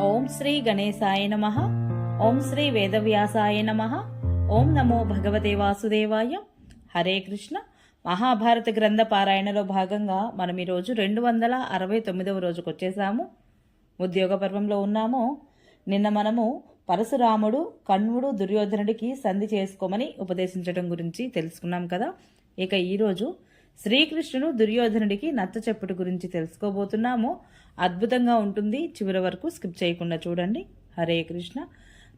ఓం శ్రీ గణేశాయ నమ. ఓం శ్రీ వేదవ్యాసాయ నమ. ఓం నమో భగవతే వాసుదేవాయ. హరే కృష్ణ. మహాభారత గ్రంథ పారాయణలో భాగంగా మనం ఈరోజు రెండు వందల అరవై తొమ్మిదవ రోజుకు వచ్చేసాము. ఉద్యోగ పర్వంలో ఉన్నాము. నిన్న మనము పరశురాముడు కణ్వుడు దుర్యోధనుడికి సంధి చేసుకోమని ఉపదేశించడం గురించి తెలుసుకున్నాం కదా. ఇక ఈరోజు శ్రీకృష్ణుడు దుర్యోధనుడికి నచ్చ చెప్పుట గురించి తెలుసుకోబోతున్నాము. అద్భుతంగా ఉంటుంది. చివరి వరకు స్కిప్ చేయకుండా చూడండి. హరే కృష్ణ.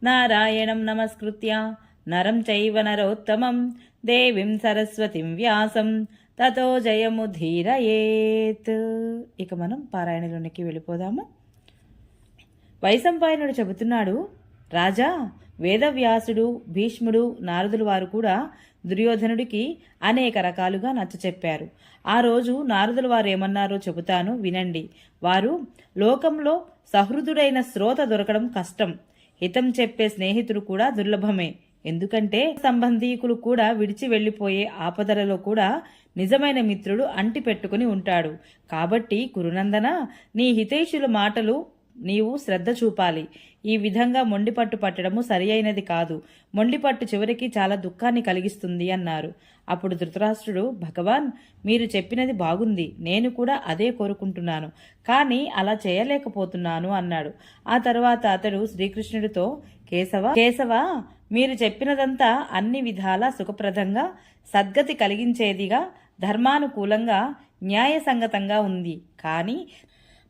నారాయణం నమస్కృత్య. నరం చైవ నరోత్తమం. దేవిం సరస్వతిం వ్యాసం. తతో జయము ధీరయేత్. ఇక మనం పారాయణలోనికి వెళ్ళిపోదాము. వైశంపాయనుడు చెబుతున్నాడు రాజా వేదవ్యాసుడు భీష్ముడు నారదులు వారు కూడా దుర్యోధనుడికి అనేక రకాలుగా నచ్చచెప్పారు ఆ రోజు నారదులు వారు ఏమన్నారో చెబుతాను వినండి. వారు లోకంలో సహృదుడైన శ్రోత దొరకడం కష్టం. హితం చెప్పే స్నేహితుడు కూడా దుర్లభమే. ఎందుకంటే సంబంధీకులు కూడా విడిచి వెళ్ళిపోయే ఆపదలలో కూడా నిజమైన మిత్రుడు అంటి పెట్టుకుని ఉంటాడు. కాబట్టి కురునందన నీ హితేషుల మాటలు నీవు శ్రద్ధ చూపాలి. ఈ విధంగా మొండిపట్టు పట్టడము సరి అయినది కాదు. మొండిపట్టు చివరికి చాలా దుఃఖాన్ని కలిగిస్తుంది అన్నారు. అప్పుడు ధృతరాష్ట్రుడు భగవాన్ మీరు చెప్పినది బాగుంది. నేను కూడా అదే కోరుకుంటున్నాను. కానీ అలా చేయలేకపోతున్నాను అన్నాడు. ఆ తర్వాత అతడు శ్రీకృష్ణుడితో కేశవ కేశవ మీరు చెప్పినదంతా అన్ని విధాలా సుఖప్రదంగా సద్గతి కలిగించేదిగా ధర్మానుకూలంగా న్యాయసంగతంగా ఉంది. కానీ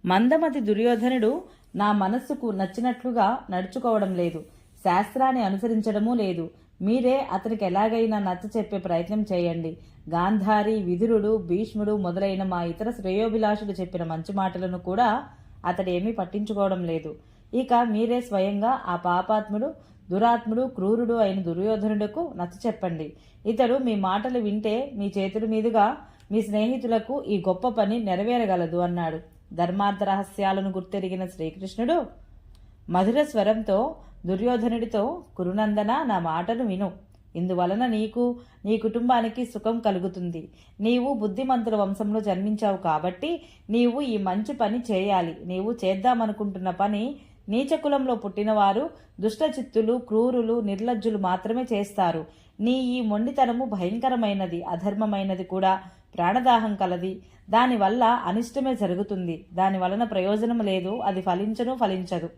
మందమతి దుర్యోధనుడు నా మనస్సుకు నచ్చినట్లుగా నడుచుకోవడం లేదు. శాస్త్రాన్ని అనుసరించడమూ లేదు. మీరే అతనికి ఎలాగైనా నచ్చ చెప్పే ప్రయత్నం చేయండి. గాంధారి విదురుడు భీష్ముడు మొదలైన మా ఇతర శ్రేయోభిలాషులు చెప్పిన మంచి మాటలను కూడా అతడేమీ పట్టించుకోవడం లేదు. ఇక మీరే స్వయంగా ఆ పాపాత్ముడు దురాత్ముడు క్రూరుడు అయిన దుర్యోధనుడుకు నచ్చ చెప్పండి. ఇతడు మీ మాటలు వింటే మీ చేతుల మీదుగా మీ స్నేహితులకు ఈ గొప్ప పని నెరవేరగలదు అన్నాడు. ధర్మార్థ రహస్యాలను గుర్తెరిగిన శ్రీకృష్ణుడు మధుర స్వరంతో దుర్యోధనుడితో కురునందన నా మాటను విను. ఇందువలన నీకు నీ కుటుంబానికి సుఖం కలుగుతుంది. నీవు బుద్ధిమంతుల వంశంలో జన్మించావు కాబట్టి నీవు ఈ మంచి పని చేయాలి. నీవు చేద్దామనుకుంటున్న పని నీచకులంలో పుట్టినవారు దుష్టచిత్తులు క్రూరులు నిర్లజ్జులు మాత్రమే చేస్తారు. నీ ఈ మొండితనము భయంకరమైనది అధర్మమైనది కూడా. ప్రాణదాహం కలది. దానివల్ల అనిష్టమే జరుగుతుంది. దాని వలన ప్రయోజనం లేదు. అది ఫలించను ఫలించదు.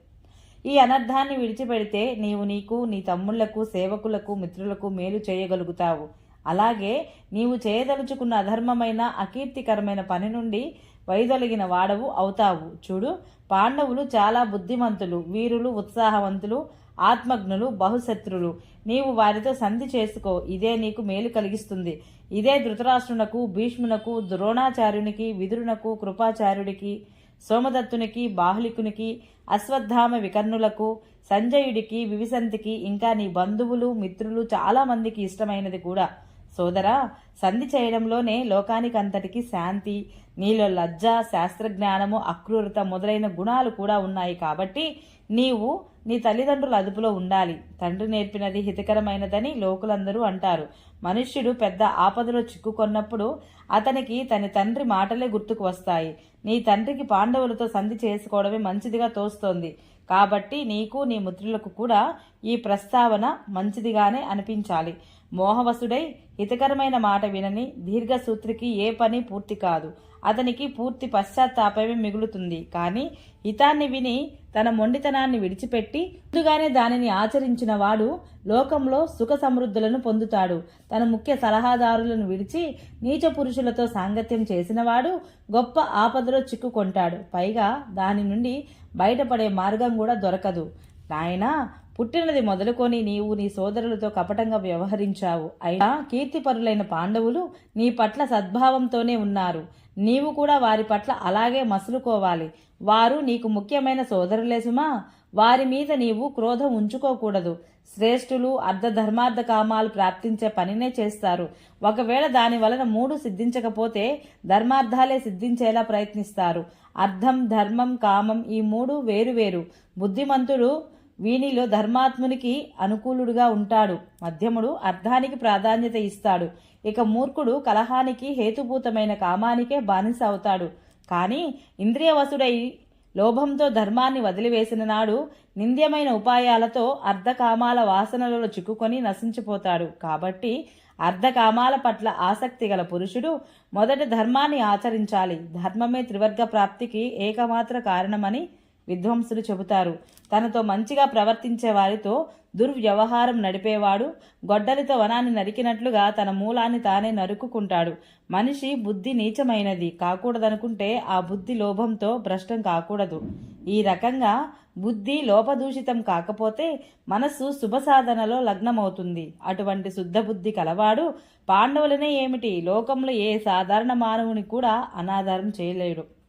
ఈ అనర్థాన్ని విడిచిపెడితే నీవు నీకు నీ తమ్ముళ్ళకు సేవకులకు మిత్రులకు మేలు చేయగలుగుతావు. అలాగే నీవు చేయదలుచుకున్న అధర్మమైన అకీర్తికరమైన పని నుండి వైదొలిగిన వాడవు అవుతావు. చూడు పాండవులు చాలా బుద్ధిమంతులు వీరులు ఉత్సాహవంతులు ఆత్మజ్ఞులు బహుశత్రులు. నీవు వారితో సంధి చేసుకో. ఇదే నీకు మేలు కలిగిస్తుంది. ఇదే ధృతరాష్ట్రునకు భీష్మునకు ద్రోణాచార్యునికి విదురునకు కృపాచార్యుడికి సోమదత్తునికి బాహులికునికి అశ్వత్థామ వికర్ణులకు సంజయుడికి వివిసంతికి ఇంకా నీ బంధువులు మిత్రులు చాలామందికి ఇష్టమైనది కూడా. సోదరా సంధి చేయడంలోనే లోకానికంతటికి శాంతి నీలో లజ్జ శాస్త్రజ్ఞానము అక్రూరత మొదలైన గుణాలు కూడా ఉన్నాయి కాబట్టి నీవు నీ తల్లిదండ్రుల అదుపులో ఉండాలి. తండ్రి నేర్పినది హితకరమైనదని లోకులందరూ అంటారు. మనుష్యుడు పెద్ద ఆపదలో చిక్కుకొన్నప్పుడు అతనికి తన తండ్రి మాటలే గుర్తుకు వస్తాయి. నీ తండ్రికి పాండవులతో సంధి చేసుకోవడమే మంచిదిగా తోస్తోంది. కాబట్టి నీకు నీ మిత్రులకు కూడా ఈ ప్రస్తావన మంచిదిగానే అనిపించాలి. మోహవసుడై హితకరమైన మాట వినని దీర్ఘసూత్రికి ఏ పని పూర్తి కాదు. అతనికి పూర్తి పశ్చాత్తాపమే మిగులుతుంది. కానీ హితాన్ని విని తన మొండితనాన్ని విడిచిపెట్టి ముందుగానే దానిని ఆచరించిన వాడు లోకంలో సుఖ సమృద్ధులను పొందుతాడు. తన ముఖ్య సలహాదారులను విడిచి నీచ పురుషులతో సాంగత్యం చేసినవాడు గొప్ప ఆపదలో చిక్కుకొంటాడు. పైగా దాని నుండి బయటపడే మార్గం కూడా దొరకదు. నాయనా పుట్టినది మొదలుకొని నీవు నీ సోదరులతో కపటంగా వ్యవహరించావు. అయినా కీర్తిపరులైన పాండవులు నీ పట్ల సద్భావంతోనే ఉన్నారు. నీవు కూడా వారి పట్ల అలాగే మసులుకోవాలి. వారు నీకు ముఖ్యమైన సోదరులే సుమా. వారి మీద నీవు క్రోధం ఉంచుకోకూడదు. శ్రేష్ఠులు అర్ధ ధర్మార్థ కామాలు ప్రాప్తించే పనినే చేస్తారు. ఒకవేళ దాని వలన మూడు సిద్ధించకపోతే ధర్మార్థాలే సిద్ధించేలా ప్రయత్నిస్తారు. అర్థం ధర్మం కామం ఈ మూడు వేరువేరు. బుద్ధిమంతుడు వీనిలో ధర్మాత్మునికి అనుకూలుడుగా ఉంటాడు. మధ్యముడు అర్థానికి ప్రాధాన్యత ఇస్తాడు. ఇక మూర్ఖుడు కలహానికి హేతుభూతమైన కామానికే బానిస అవుతాడు. కానీ ఇంద్రియవసుడై లోభంతో ధర్మాన్ని వదిలివేసిన నాడు నింద్యమైన ఉపాయాలతో అర్ధకామాల వాసనలలో చిక్కుకొని నశించిపోతాడు. కాబట్టి అర్ధకామాల పట్ల ఆసక్తి గల పురుషుడు మొదట ధర్మాన్ని ఆచరించాలి. ధర్మమే త్రివర్గ ప్రాప్తికి ఏకమాత్ర కారణమని విద్వాంసులు చెబుతారు. తనతో మంచిగా ప్రవర్తించే వారితో దుర్వ్యవహారం నడిపేవాడు గొడ్డలితో వనాన్ని నరికినట్లుగా తన మూలాన్ని తానే నరుక్కుంటాడు. మనిషి బుద్ధి నీచమైనది కాకూడదనుకుంటే ఆ బుద్ధి లోభంతో భ్రష్టం కాకూడదు. ఈ రకంగా బుద్ధి లోపదూషితం కాకపోతే మనస్సు శుభ సాధనలో లగ్నమవుతుంది. అటువంటి శుద్ధ బుద్ధి కలవాడు పాండవులనే ఏమిటి? లోకంలో ఏ సాధారణ మానవుని కూడా అనాధారం చేయలేడు.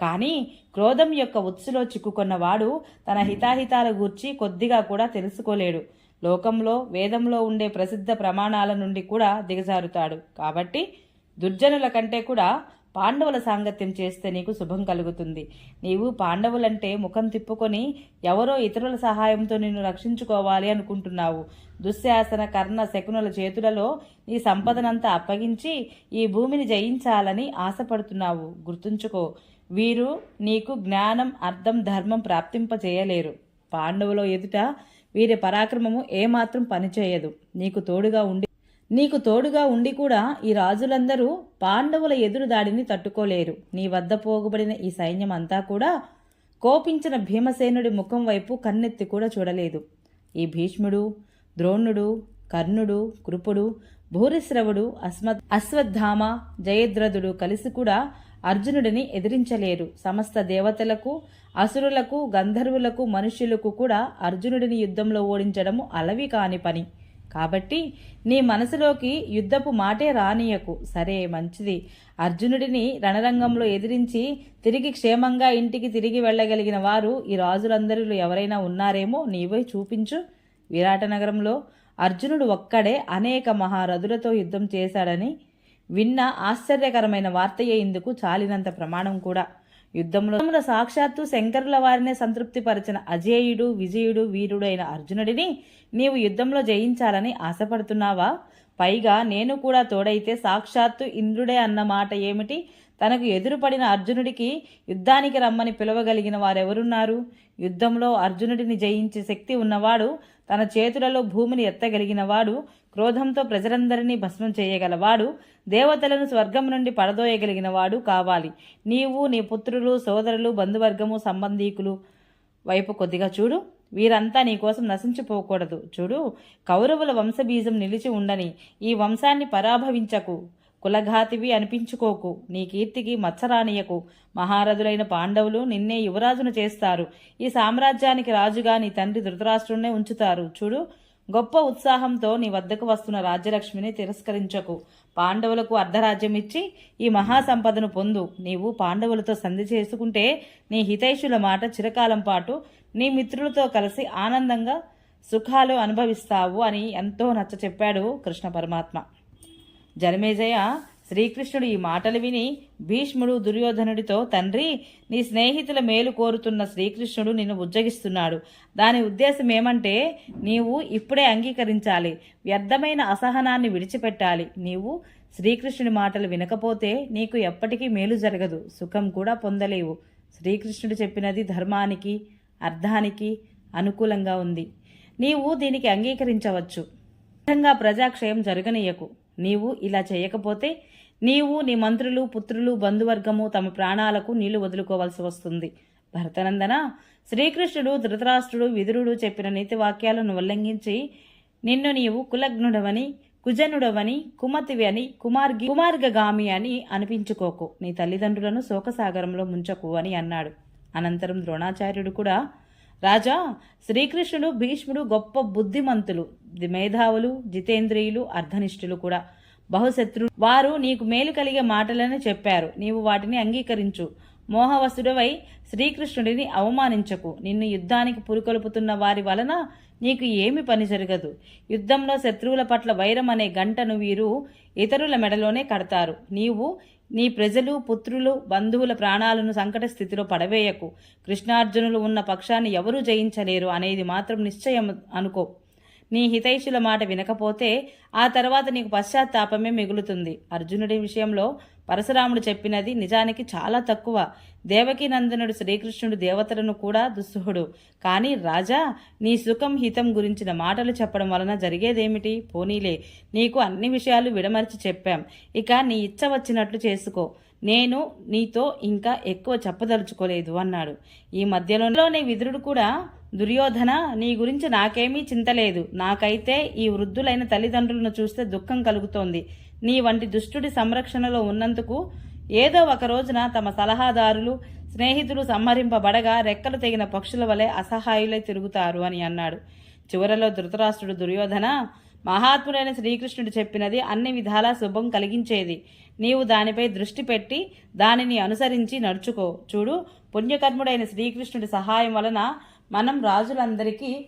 కానీ క్రోధం యొక్క ఉత్సులో చిక్కుకున్నవాడు తన హితాహితాల గూర్చి కొద్దిగా కూడా తెలుసుకోలేడు. లోకంలో వేదంలో ఉండే ప్రసిద్ధ ప్రమాణాల నుండి కూడా దిగజారుతాడు. కాబట్టి దుర్జనుల కంటే కూడా పాండవుల సాంగత్యం చేస్తే నీకు శుభం కలుగుతుంది. నీవు పాండవులంటే ముఖం తిప్పుకొని ఎవరో ఇతరుల సహాయంతో నిన్ను రక్షించుకోవాలి అనుకుంటున్నావు. దుశ్శాసన కర్ణ శకునుల చేతులలో నీ సంపదనంతా అప్పగించి ఈ భూమిని జయించాలని ఆశపడుతున్నావు. గుర్తుంచుకో వీరు నీకు జ్ఞానం అర్థం ధర్మం ప్రాప్తింపచేయలేరు పాండవుల ఎదుట వీరి పరాక్రమము ఏమాత్రం పనిచేయదు. నీకు తోడుగా ఉండి నీకు తోడుగా ఉండి కూడా ఈ రాజులందరూ పాండవుల ఎదురు దాడిని తట్టుకోలేరు. నీ వద్ద పోగుబడిన ఈ సైన్యం అంతా కూడా కోపించిన భీమసేనుడి ముఖం వైపు కన్నెత్తి కూడా చూడలేదు. ఈ భీష్ముడు ద్రోణుడు కర్ణుడు కృపుడు భూరిశ్రవుడు అస్మత్ అశ్వత్థామ జయద్రథుడు కలిసి కూడా అర్జునుడిని ఎదిరించలేరు. సమస్త దేవతలకు అసురులకు గంధర్వులకు మనుష్యులకు కూడా అర్జునుడిని యుద్ధంలో ఓడించడము అలవి కాని పని. కాబట్టి నీ మనసులోకి యుద్ధపు మాటే రానియకు. సరే మంచిది. అర్జునుడిని రణరంగంలో ఎదిరించి తిరిగి క్షేమంగా ఇంటికి తిరిగి వెళ్ళగలిగిన వారు ఈ రాజులందరిలో ఎవరైనా ఉన్నారేమో నీవై చూపించు. విరాటనగరంలో అర్జునుడు ఒక్కడే అనేక మహారథులతో యుద్ధం చేశాడని విన్న ఆశ్చర్యకరమైన వార్తయే ఇందుకు చాలినంత ప్రమాణం కూడా. యుద్ధంలో సాక్షాత్తు శంకరుల వారినే సంతృప్తిపరిచిన అజేయుడు విజయుడు వీరుడైన అర్జునుడిని నీవు యుద్ధంలో జయించాలని ఆశపడుతున్నావా? పైగా నేను కూడా తోడైతే సాక్షాత్తు ఇంద్రుడే అన్న మాట ఏమిటి? తనకు ఎదురుపడిన అర్జునుడికి యుద్ధానికి రమ్మని పిలవగలిగిన వారెవరున్నారు? యుద్ధంలో అర్జునుడిని జయించే శక్తి ఉన్నవాడు తన చేతులలో భూమిని ఎత్తగలిగినవాడు క్రోధంతో ప్రజలందరినీ భస్మం చేయగలవాడు దేవతలను స్వర్గం నుండి పడదోయగలిగినవాడు కావాలి. నీవు నీ పుత్రులు సోదరులు బంధువర్గము సంబంధీకులు వైపు కొద్దిగా చూడు. వీరంతా నీకోసం నశించిపోకూడదు. చూడు కౌరవుల వంశబీజం నిలిచి ఉండని ఈ వంశాన్ని పరాభవించకు. కులఘాతివి అనిపించుకోకు. నీ కీర్తికి మత్సరానియకు మహారథులైన పాండవులు నిన్నే యువరాజును చేస్తారు. ఈ సామ్రాజ్యానికి రాజుగా నీ తండ్రి ధృతరాష్ట్రుణ్ణే ఉంచుతారు. చూడు గొప్ప ఉత్సాహంతో నీ వద్దకు వస్తున్న రాజ్యలక్ష్మిని తిరస్కరించకు. పాండవులకు అర్ధరాజ్యం ఇచ్చి ఈ మహాసంపదను పొందు. నీవు పాండవులతో సంధి చేసుకుంటే నీ హితైషుల మాట చిరకాలం పాటు నీ మిత్రులతో కలిసి ఆనందంగా సుఖాలు అనుభవిస్తావు అని ఎంతో నచ్చ చెప్పాడు కృష్ణ పరమాత్మ. జనమేజయ శ్రీకృష్ణుడు ఈ మాటలు విని భీష్ముడు దుర్యోధనుడితో తండ్రి నీ స్నేహితుల మేలు కోరుతున్న శ్రీకృష్ణుడు నిన్ను ఉజ్జగిస్తున్నాడు దాని ఉద్దేశం ఏమంటే నీవు ఇప్పుడే అంగీకరించాలి. వ్యర్థమైన అసహనాన్ని విడిచిపెట్టాలి. నీవు శ్రీకృష్ణుడి మాటలు వినకపోతే నీకు ఎప్పటికీ మేలు జరగదు. సుఖం కూడా పొందలేవు. శ్రీకృష్ణుడు చెప్పినది ధర్మానికి అర్థానికి అనుకూలంగా ఉంది. నీవు దీనికి అంగీకరించవచ్చు. ప్రజాక్షయం జరగనీయకు. నీవు ఇలా చేయకపోతే నీవు నీ మంత్రులు పుత్రులు బంధువర్గము తమ ప్రాణాలకు నీళ్ళు వదులుకోవాల్సి వస్తుంది. భరతనందన శ్రీకృష్ణుడు ధృతరాష్ట్రుడు విదురుడు చెప్పిన నీతి వాక్యాలను ఉల్లంఘించి నిన్ను నీవు కులగ్నుడవని కుజనుడవని కుమతివి అని కుమార్గి కుమార్గగామి అని అనిపించుకోకు. నీ తల్లిదండ్రులను శోకసాగరంలో ముంచకు అని అన్నాడు. అనంతరం ద్రోణాచార్యుడు కూడా రాజా శ్రీకృష్ణుడు భీష్ముడు గొప్ప బుద్ధిమంతులు మేధావులు జితేంద్రియులు అర్ధనిష్ఠులు కూడా. బహుశత్రు వారు నీకు మేలు కలిగే మాటలని చెప్పారు. నీవు వాటిని అంగీకరించు. మోహవసుడవై శ్రీకృష్ణుడిని అవమానించకు. నిన్ను యుద్ధానికి పురుకొల్పుతున్న వారి వలన నీకు ఏమి పని జరగదు. యుద్ధంలో శత్రువుల పట్ల వైరం అనే గంటను వీరు ఇతరుల మెడలోనే కడతారు. నీవు నీ ప్రజలు పుత్రులు బంధువుల ప్రాణాలను సంకట స్థితిలో పడవేయకు. కృష్ణార్జునులు ఉన్న పక్షాన్ని ఎవరూ జయించలేరు అనేది మాత్రం నిశ్చయం అనుకో. నీ హితైషుల మాట వినకపోతే ఆ తర్వాత నీకు పశ్చాత్తాపమే మిగులుతుంది. అర్జునుడి విషయంలో పరశురాముడు చెప్పినది నిజానికి చాలా తక్కువ. దేవకీనందనుడు శ్రీకృష్ణుడు దేవతలను కూడా దుస్సుహుడు. కానీ రాజా నీ సుఖం హితం గురించిన మాటలు చెప్పడం వలన జరిగేదేమిటి? పోనీలే. నీకు అన్ని విషయాలు విడమర్చి చెప్పాం. ఇక నీ ఇచ్చ వచ్చినట్లు చేసుకో. నేను నీతో ఇంకా ఎక్కువ చెప్పదలుచుకోలేదు అన్నాడు. ఈ మధ్యలోనే విదురుడు కూడా దుర్యోధన నీ గురించి నాకేమీ చింతలేదు నాకైతే ఈ వృద్ధులైన తల్లిదండ్రులను చూస్తే దుఃఖం కలుగుతోంది. నీ వంటి దుష్టుడి సంరక్షణలో ఉన్నందుకు ఏదో ఒక రోజున తమ సలహాదారులు స్నేహితులు సంహరింపబడగా రెక్కలు తెగిన పక్షుల వలె అసహాయులై తిరుగుతారు అని అన్నాడు. చివరలో ధృతరాష్ట్రుడు దుర్యోధన మహాత్ముడైన శ్రీకృష్ణుడు చెప్పినది అన్ని విధాలా శుభం కలిగించేది. నీవు దానిపై దృష్టి పెట్టి దానిని అనుసరించి నడుచుకో. చూడు పుణ్యకర్ముడైన శ్రీకృష్ణుడి సహాయం వలన మనం రాజులందరికీ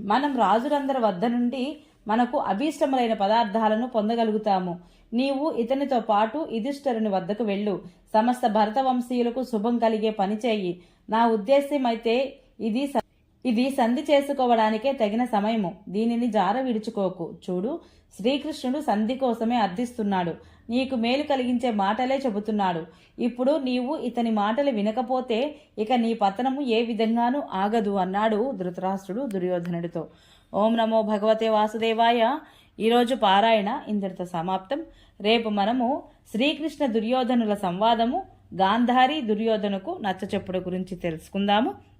మనం రాజులందరి వద్ద నుండి మనకు అభీష్టములైన పదార్థాలను పొందగలుగుతాము. నీవు ఇతనితో పాటు యుధిష్ఠరుని వద్దకు వెళ్ళు. సమస్త భరత వంశీయులకు శుభం కలిగే పని చేయి. నా ఉద్దేశ్యం అయితే ఇది స- ఇది సంధి చేసుకోవడానికే తగిన సమయము. దీనిని జార విడుచుకోకు. చూడు శ్రీకృష్ణుడు సంధి కోసమే అర్థిస్తున్నాడు. నీకు మేలు కలిగించే మాటలే చెబుతున్నాడు. ఇప్పుడు నీవు ఇతని మాటలు వినకపోతే ఇక నీ పతనము ఏ విధంగానూ ఆగదు అన్నాడు ధృతరాష్ట్రుడు దుర్యోధనుడితో. ఓం నమో భగవతే వాసుదేవాయ. ఈరోజు పారాయణ ఇంతటితో సమాప్తం. రేపు మనము శ్రీకృష్ణ దుర్యోధనుల సంవాదము గాంధారి దుర్యోధనకు నచ్చచెప్పుడు గురించి తెలుసుకుందాము.